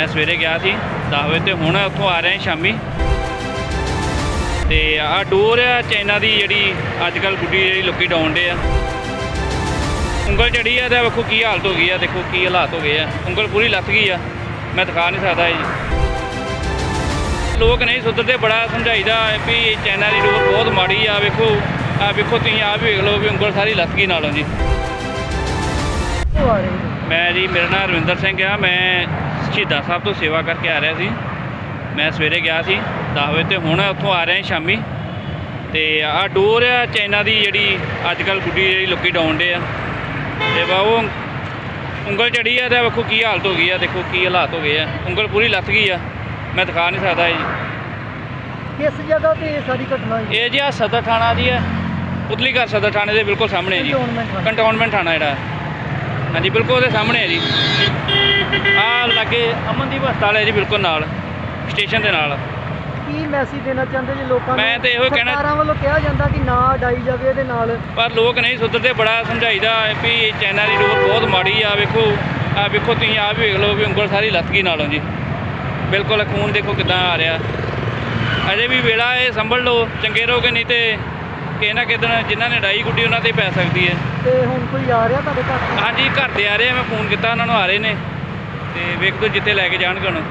ਮੈਂ ਸਵੇਰੇ ਗਿਆ ਸੀ 10 ਵਜੇ ਤੇ ਹੁਣ ਉੱਥੋਂ ਆ ਰਿਹਾ ਸ਼ਾਮੀ। ਤੇ ਆ ਡੋਰ ਆ ਚਾਈਨਾ ਦੀ ਜਿਹੜੀ ਅੱਜ ਕੱਲ ਗੁੱਡੀ ਜਿਹੜੀ ਲੋਕੀ ਡਾਉਂਦੇ ਆ। ਉਂਗਲ ਚੜੀ ਆ ਤੇ ਵੇਖੋ ਕੀ ਹਾਲਤ ਹੋ ਗਈ ਆ ਦੇਖੋ ਕੀ ਹਾਲਾਤ ਹੋ ਗਏ ਆ। ਉਂਗਲ ਪੂਰੀ ਲੱਥ ਗਈ ਆ ਮੈਂ ਦਿਖਾ ਨਹੀਂ ਸਕਦਾ ਜੀ। ਲੋਕ ਨਹੀਂ ਸੁਧਰਦੇ ਬੜਾ ਸਮਝਾਈਦਾ ਹੈ ਵੀ ਚਾਈਨਾ ਦੀ ਡੋਰ ਬਹੁਤ ਮਾੜੀ ਆ ਵੇਖੋ ਆ ਵੇਖੋ ਤੁਸੀਂ ਆਪ ਵੇਖ ਲਓ ਵੀ ਉਂਗਲ ਸਾਰੀ ਲੱਥ ਗਈ ਨਾਲੋਂ ਜੀ। ਆ ਹੋ ਮੈਂ ਜੀ ਮੇਰਾ ਨਾਮ ਰਵਿੰਦਰ ਸਿੰਘ ਆ ਮੈਂ ਸ਼ਹੀਦਾਂ ਸਾਹਿਬ ਤੋਂ ਸੇਵਾ ਕਰਕੇ ਆ ਰਿਹਾ ਸੀ। ਮੈਂ ਸਵੇਰੇ ਗਿਆ ਸੀ 10 ਵਜੇ ਤੇ ਹੁਣ ਉੱਥੋਂ ਆ ਰਿਹਾ ਸ਼ਾਮੀ। ਤੇ ਆ ਡੋਰ ਆ ਚਾਈਨਾ ਦੀ ਜਿਹੜੀ ਅੱਜ ਕੱਲ ਗੁੱਡੀ ਜਿਹੜੀ ਲੋਕੀ ਡਾਉਂਦੇ ਆ। ਤੇ ਬਾ ਉਹ ਉਂਗਲ ਚੜੀ ਆ ਤੇ ਵੇਖੋ ਕੀ ਹਾਲਤ ਹੋ ਗਈ ਆ ਦੇਖੋ ਕੀ ਹਾਲਾਤ ਹੋ ਗਏ ਆ। ਉਂਗਲ ਪੂਰੀ ਲੱਥ ਗਈ ਆ ਮੈਂ ਦਿਖਾ ਨਹੀਂ ਸਕਦਾ ਜੀ। ਕਿਸ ਜਗ੍ਹਾ ਤੇ ਇਹ ਸਾਰੀ ਘਟਨਾ ਹੋਈ? ਇਹ ਜੀ ਆ ਸਦਰ ਥਾਣਾ ਜੀ ਹੈ ਉਤਲੀ ਘਰ ਸਦਰ ਥਾਣੇ ਦੇ ਬਿਲਕੁਲ ਸਾਹਮਣੇ ਜੀ। ਕੰਟੋਨਮੈਂਟ ਥਾਣਾ। ਜਿਹੜਾ। ਹਾਂਜੀ ਬਿਲਕੁਲ ਉਹਦੇ ਸਾਹਮਣੇ ਹੈ ਜੀ। ਅਮਨਦੀਪ ਹਸਪਤਾਲ ਹੈ ਜੀ ਬਿਲਕੁਲ ਨਾਲ ਸਟੇਸ਼ਨ ਦੇ ਨਾਲ। ਕੀ ਮੈਸੇਜ ਦੇਣਾ ਚਾਹੁੰਦੇ ਜੀ ਲੋਕਾਂ ਨੂੰ? ਮੈਂ ਤੇ ਇਹੋ ਕਹਿਣਾ- ਸਰਕਾਰਾਂ ਵੱਲੋਂ ਕਿਹਾ ਜਾਂਦਾ ਕਿ ਨਾ ਡਾਈ ਜਾਵੇ ਇਹਦੇ ਨਾਲ। ਪਰ ਲੋਕ ਨਹੀਂ ਸੁਧਰਦੇ ਬੜਾ ਸਮਝਾਈਦਾ ਵੀ ਚਾਈਨਾ ਦੀ ਡੋਰ ਬਹੁਤ ਮਾੜੀ ਆ ਵੇਖੋ ਆ ਵੇਖੋ ਤੁਸੀਂ ਆਪ ਵੇਖ ਲਓ ਵੀ ਉਂਗਲ ਸਾਰੀ ਲੱਥ ਗਈ ਨਾਲੋਂ ਜੀ। ਬਿਲਕੁਲ ਖੂਨ ਦੇਖੋ ਕਿਦਾਂ ਆ ਰਿਹਾ। ਅਜੇ ਵੀ ਵੇਲਾ ਇਹ ਸੰਭਲ ਲਓ ਚੰਗੇ ਰਹੋਗੇ ਨਹੀਂ ਤੇ ਕਿਸੇ ਨਾ ਕਿਸੇ ਦਿਨ ਜਿਨ੍ਹਾਂ ਨੇ ਡਾਈ ਗੁੱਡੀ ਉਹਨਾਂ ਤੇ ਪੈ ਸਕਦੀ ਹੈ। ਤੇ ਹੁਣ ਕੋਈ ਆ ਰਿਹਾ ਤੁਹਾਡੇ ਘਰ? ਹਾਂਜੀ ਘਰ ਦੇ ਆ ਰਹੇ ਆ ਮੈਂ ਫੋਨ ਕੀਤਾ ਉਹਨਾਂ ਨੂੰ ਆ ਰਹੇ ਨੇ। ਤੇ ਵੇਖ ਦੋ ਜਿੱਥੇ ਲੈ ਕੇ ਜਾਣਗੇ ਹੁਣ